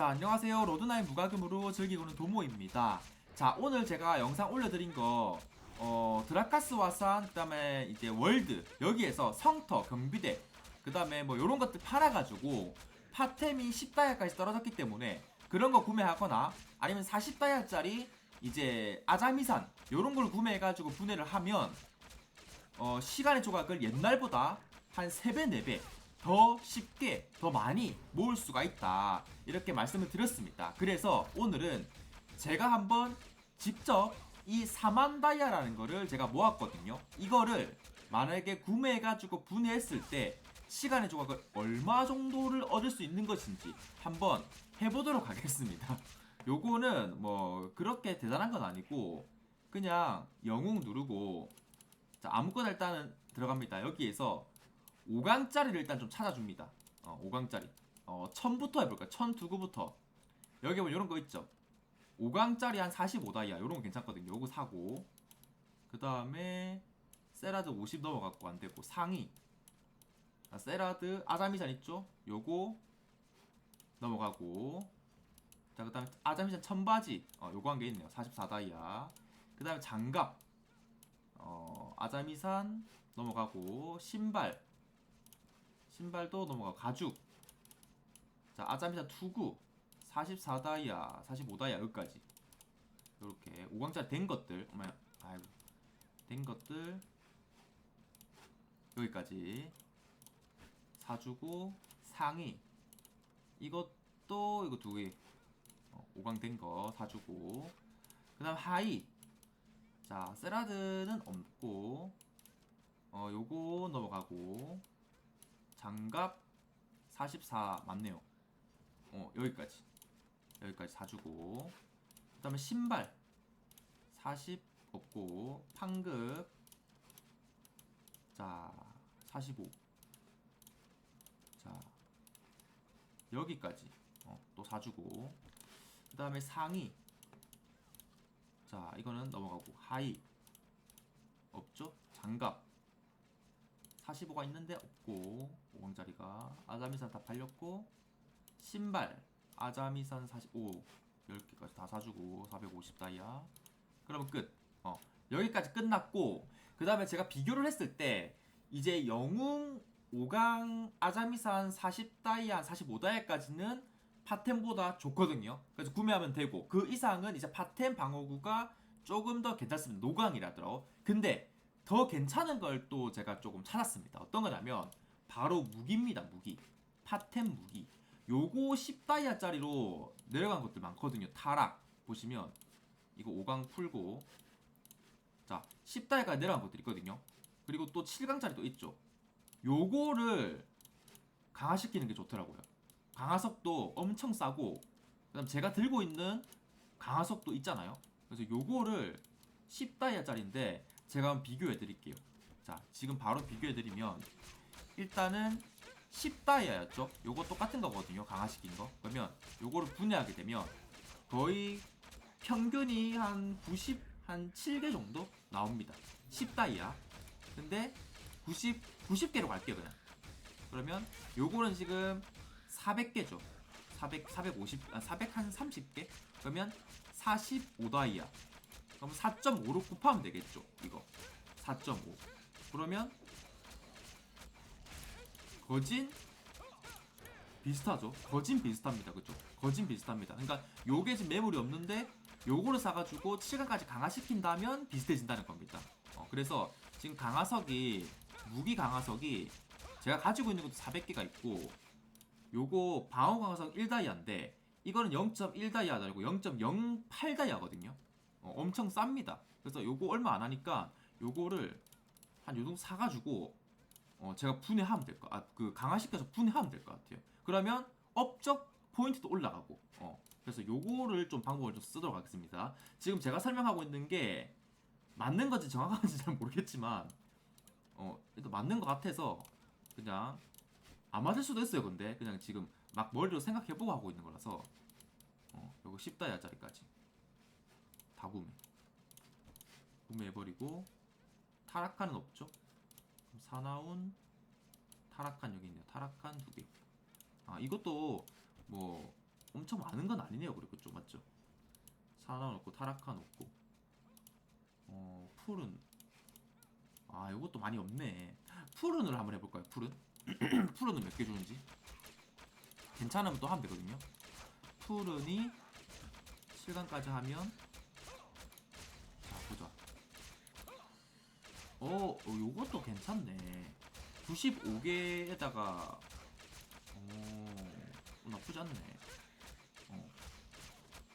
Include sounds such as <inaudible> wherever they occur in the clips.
자 안녕하세요. 로드나인 무과금으로 즐기고는 도모입니다. 자 오늘 제가 영상 올려드린 거 어, 드라카스 와산 그 다음에 이제 월드 여기에서 성터 경비대 그 다음에 뭐 요런 것들 팔아가지고 파템이 10다이아까지 떨어졌기 때문에 그런 거 구매하거나 아니면 40다이아짜리 이제 아자미산 요런 걸 구매해가지고 분해를 하면 어, 시간의 조각을 옛날보다 한 3배, 4배 더 쉽게, 더 많이 모을 수가 있다. 이렇게 말씀을 드렸습니다. 그래서 오늘은 제가 한번 직접 이 4만 다이아라는 거를 제가 모았거든요. 이거를 만약에 구매해가지고 분해했을 때 시간의 조각을 얼마 정도를 얻을 수 있는 것인지 한번 해보도록 하겠습니다. <laughs> 요거는 뭐 그렇게 대단한 건 아니고 그냥 영웅 누르고 자 아무거나 일단은 들어갑니다. 여기에서 5강짜리를 일단 좀 찾아줍니다. 어, 5강짜리. 어, 1000부터 해볼까요? 1000 두구부터. 여기 보면 이런 거 있죠? 5강짜리 한 45다이아. 요런 거 괜찮거든요. 요거 사고. 그 다음에, 세라드 50 넘어갔고 안 되고, 상위. 아, 세라드, 아자미산 있죠? 요거 넘어가고. 자, 그 다음에 아자미산 천바지. 어, 요거 한게 있네요. 44다이아. 그 다음에 장갑. 어, 아자미산 넘어가고, 신발. 신발도 넘어가고 가죽. 자 아자미산 투구. 44다이아 45다이아 여기까지. 이렇게. 5강짜리 된 것들. 아이고. 된 것들. 여기까지. 사주고 상의. 이것도 이거 두개. 어, 5강 된 거 사주고. 그 다음 하이 자 세라드는 없고. 어 요거 넘어가고 장갑 44 맞네요. 어 여기까지. 여기까지 사주고. 그 다음에 신발 40 없고. 판급. 자 45. 자 여기까지. 어, 또 사주고. 그 다음에 상의. 자 이거는 넘어가고. 하이 없죠? 장갑 45가 있는데 없고 5강짜리가 아자미산 다 팔렸고 신발 아자미산 45 10개까지 다 사주고 450 다이아. 그러면 끝. 어, 여기까지 끝났고 그 다음에 제가 비교를 했을 때 이제 영웅 5강 아자미산 40다이아 45다이아까지는 파템보다 좋거든요. 그래서 구매하면 되고 그 이상은 이제 파템 방어구가 조금 더 괜찮습니다. 노강이라더라고. 근데 더 괜찮은 걸 또 제가 조금 찾았습니다. 어떤 거냐면 바로 무기입니다. 무기. 파템 무기. 요거 10다이아짜리로 내려간 것들 많거든요. 타락 보시면 이거 5강 풀고 자 10다이아까지 내려간 것들 있거든요. 그리고 또 7강짜리 도 있죠. 요거를 강화시키는 게 좋더라고요. 강화석도 엄청 싸고 그다음 제가 들고 있는 강화석도 있잖아요. 그래서 요거를 10다이아짜리인데 제가 한번 비교해 드릴게요. 자, 지금 바로 비교해 드리면 일단은 10다이아였죠? 요거 똑같은 거거든요. 강화시킨 거. 그러면 요거를 분해하게 되면 거의 평균이 한 90, 한 7개 정도 나옵니다. 10다이아. 근데 90, 90개로 갈게요, 그냥. 그러면 요거는 지금 400개죠. 400, 450, 아, 400 한 30개? 그러면 45다이아. 그럼 4.5로 곱하면 되겠죠. 이거 4.5. 그러면 거진 비슷하죠. 거진 비슷합니다. 그죠? 거진 비슷합니다. 그러니까 요게 지금 매물이 없는데 요거를 사가지고 7강까지 강화시킨다면 비슷해진다는 겁니다. 어, 그래서 지금 강화석이 무기 강화석이 제가 가지고 있는 것도 400개가 있고 요거 방어 강화석 1다이아인데 이거는 0.1다이아가 아니고 0.08다이아거든요. 어, 엄청 쌉니다. 그래서 요거 얼마 안 하니까 요거를 한 요정 사가지고 어, 제가 분해하면 될 거, 아, 그 강화시켜서 분해하면 될 것 같아요. 그러면 업적 포인트도 올라가고, 어, 그래서 요거를 좀 방법을 좀 쓰도록 하겠습니다. 지금 제가 설명하고 있는 게 맞는 건지 정확한지 잘 모르겠지만, 어, 일단 맞는 것 같아서 그냥 안 맞을 수도 있어요. 근데 그냥 지금 막 머리로 생각해보고 하고 있는 거라서, 어, 요거 10다이아짜리까지. 다 구매 구매해버리고 타락칸은 없죠 그럼 사나운 타락칸 여기 있네요 타락칸 두개아 이것도 뭐 엄청 많은 건 아니네요. 그리고 좀 맞죠? 사나 없고 타라칸 없고 어 푸른 아 이것도 많이 없네. 푸른을 한번 해볼까요? 푸른 <clears throat> 푸른은 몇 개 주는지 괜찮으면 또 하면 되거든요. 푸른이 7강까지 하면 자 보자. 어, 어 요것도 괜찮네. 95개에다가 어, 나쁘지 않네. 어.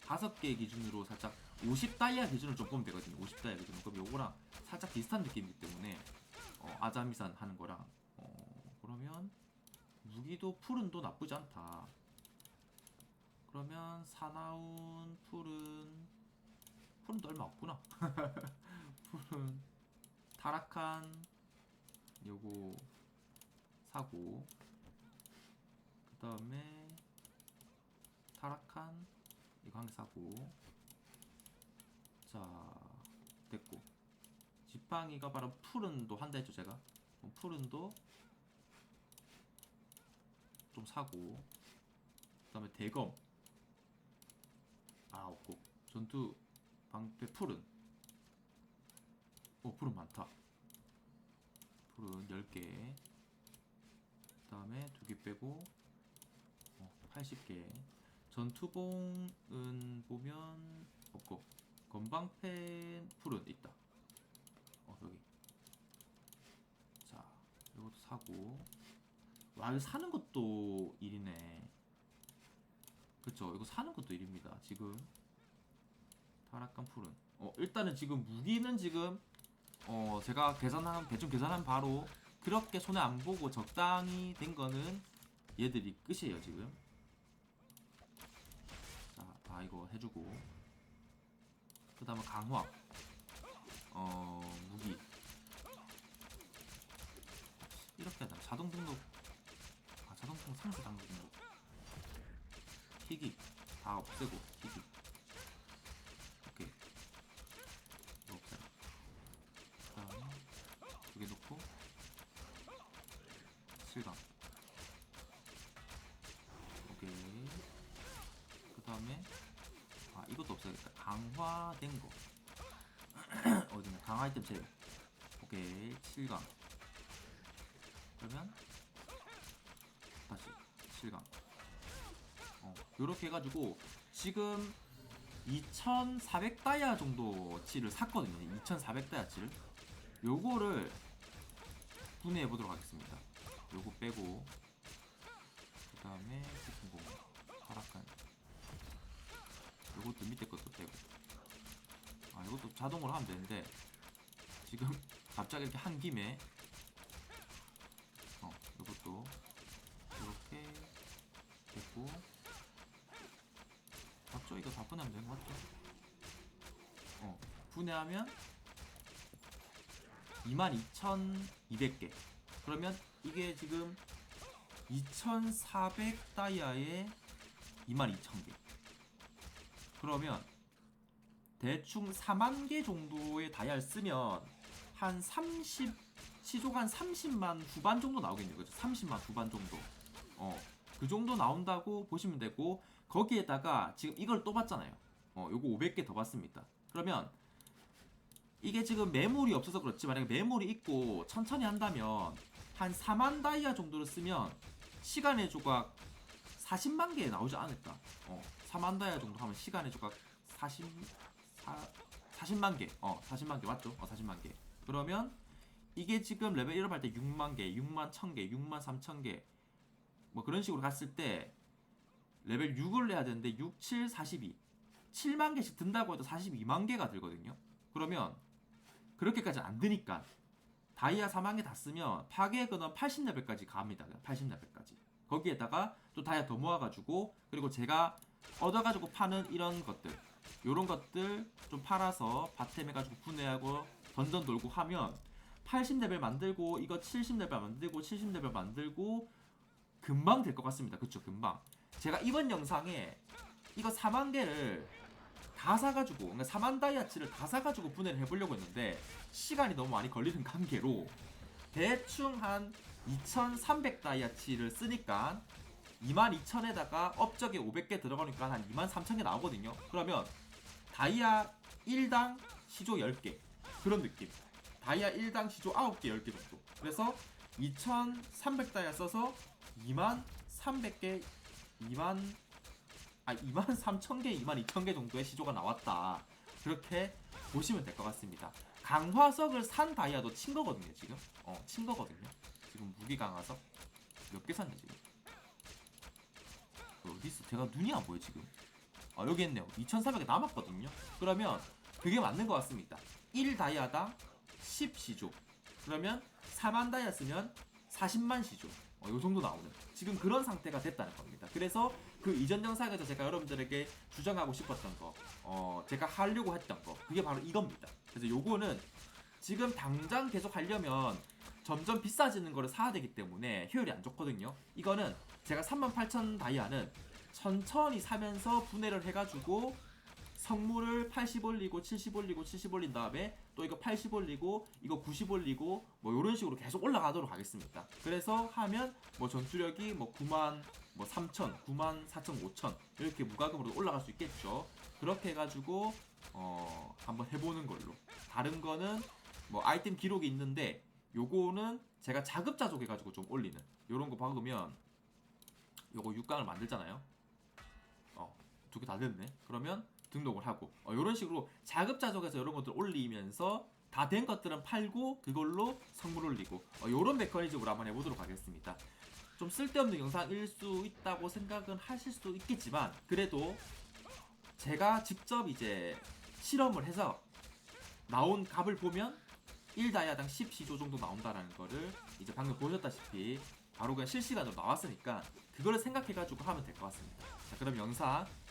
다섯 개 기준으로 살짝 50다이아 기준으로 좀 보면 되거든요. 50다이아 기준으로. 그럼 요거랑 살짝 비슷한 느낌이기 때문에 어, 아자미산 하는 거랑 어, 그러면 무기도 푸른도 나쁘지 않다. 그러면 사나운 푸른 푸른도 얼마 없구나. <laughs> 푸른 타락한 요거 사고 그 다음에 타락한 이거 한 개 사고. 자 됐고. 지팡이가 바로 푸른도 한다 했죠 제가. 푸른도 좀 사고 그 다음에 대검. 아 없고. 전투 방패 푸른 오 푸른 많다. 푸른 10개. 그 다음에 두개 빼고 어, 80개. 전투봉은 보면 없고 건방패 푸른 있다. 어 여기. 자 이것도 사고. 와 이거 사는 것도 일이네. 그쵸? 이거 사는 것도 일입니다 지금. 타락한 푸른 어 일단은 지금 무기는 지금 어 제가 계산한 대충 계산한 바로 그렇게 손해 안 보고 적당히 된 거는 얘들이 끝이에요 지금. 자다 이거 해주고. 그 다음에 강화 어 무기. 이렇게 하자. 자동 등록. 아 자동 등록 상세 장소 등록 희귀. 다 없애고 희귀 오케이 이거 없애라 그 다음에 두 개 놓고 실감 오케이 그 다음에 아 이것도 없어야겠다 강화된 거. <clears throat> 어디냐 강화 아이템 제외 오케이 7강. 그러면 다시 7강. 어 요렇게 해가지고 지금 2400다이아 정도 치를 샀거든요. 2400다이아 치를 요거를 분해해 보도록 하겠습니다. 요거 빼고 그 다음에 스푼공 파락한. 요것도 밑에 것도 자동으로 하면 되는데 지금 <laughs> 갑자기 이렇게 한 김에 어 요것도 이렇게 됐고 맞죠? 이거 다 분해하면 되는 거 맞죠? 어 분해하면 22,200개 그러면 이게 지금 2,400 다이아에 22,000개 그러면 대충 4만 개 정도의 다이아를 쓰면 한 30, 시조가 한 30만 후반 정도 나오겠네요. 그죠? 30만 후반 정도. 어, 그 정도 나온다고 보시면 되고, 거기에다가 지금 이걸 또 봤잖아요. 어, 요거 500개 더 봤습니다. 그러면 이게 지금 매물이 없어서 그렇지, 만약에 매물이 있고 천천히 한다면 한 4만 다이아 정도를 쓰면 시간의 조각 40만 개 나오지 않을까. 어, 4만 다이아 정도 하면 시간의 조각 40, 4, 40만 개. 어, 40만 개 맞죠? 어, 40만 개. 그러면 이게 지금 레벨 1업 할 때 6만 개, 6만 1000 개, 6만 3천 개. 뭐 그런 식으로 갔을 때 레벨 6을 내야 되는데 6, 7, 42. 7만 개씩 든다고 해도 42만 개가 들거든요. 그러면 그렇게까지 안 드니까 다이아 4만 개 다 쓰면 파괴 근원 80레벨까지 갑니다. 80레벨까지. 거기에다가 또 다이아 더 모아가지고 그리고 제가 얻어가지고 파는 이런 것들 요런 것들 좀 팔아서 바템 해가지고 분해하고 던전 돌고 하면 80레벨 만들고 이거 70레벨 만들고 70레벨 만들고 금방 될 것 같습니다. 그쵸 금방 제가 이번 영상에 이거 4만 개를 다 사가지고 그러니까 4만 다이아치를 다 사가지고 분해를 해보려고 했는데 시간이 너무 많이 걸리는 관계로 대충 한 2300 다이아치를 쓰니까 22,000에다가 업적에 500개 들어가니까 한 23,000개 나오거든요. 그러면 다이아 1당 시조 10개 그런 느낌. 다이아 1당 시조 9개 10개 정도. 그래서 2,300다이아 써서 2만 300개 2만 아 2만 3,000개 2만 2,000개 정도의 시조가 나왔다. 그렇게 보시면 될 것 같습니다. 강화석을 산 다이아도 친 거거든요, 지금. 어, 친 거거든요. 지금 무기 강화석 몇 개 샀냐 지금? 그 어디 있어? 제가 눈이 안 보여 지금. 아 여기 있네요. 2,400개 남았거든요. 그러면 그게 맞는 것 같습니다. 1 다이아당 10 시조. 그러면 4만 다이아 쓰면 40만 시조. 어, 요 정도 나오는 지금 그런 상태가 됐다는 겁니다. 그래서 그 이전 영상에서 제가 여러분들에게 주장하고 싶었던 거, 어, 제가 하려고 했던 거, 그게 바로 이겁니다. 그래서 요거는 지금 당장 계속 하려면 점점 비싸지는 거를 사야 되기 때문에 효율이 안 좋거든요. 이거는 제가 38,000 다이아는 천천히 사면서 분해를 해가지고 성물을 80 올리고 70 올리고 70 올린 다음에 또 이거 80 올리고 이거 90 올리고 뭐 이런 식으로 계속 올라가도록 하겠습니다. 그래서 하면 뭐 전투력이 뭐 9만 뭐 3천, 9만 4천, 5천 이렇게 무과금으로 올라갈 수 있겠죠. 그렇게 해가지고 어 한번 해보는 걸로. 다른 거는 뭐 아이템 기록이 있는데 요거는 제가 자급자족 해가지고 좀 올리는 요런 거 박으면 요거 6강을 만들잖아요. 어, 두개 다 됐네. 그러면 등록을 하고 어, 이런 식으로 자급자족해서 이런 것들 올리면서 다 된 것들은 팔고 그걸로 성물 올리고 어, 이런 메커니즘으로 한번 해보도록 하겠습니다. 좀 쓸데없는 영상일 수 있다고 생각은 하실 수도 있겠지만 그래도 제가 직접 이제 실험을 해서 나온 값을 보면 1다이아당 10시조 정도 나온다라는 거를 이제 방금 보셨다시피 바로 그냥 실시간으로 나왔으니까 그거를 생각해가지고 하면 될 것 같습니다. 자 그럼 영상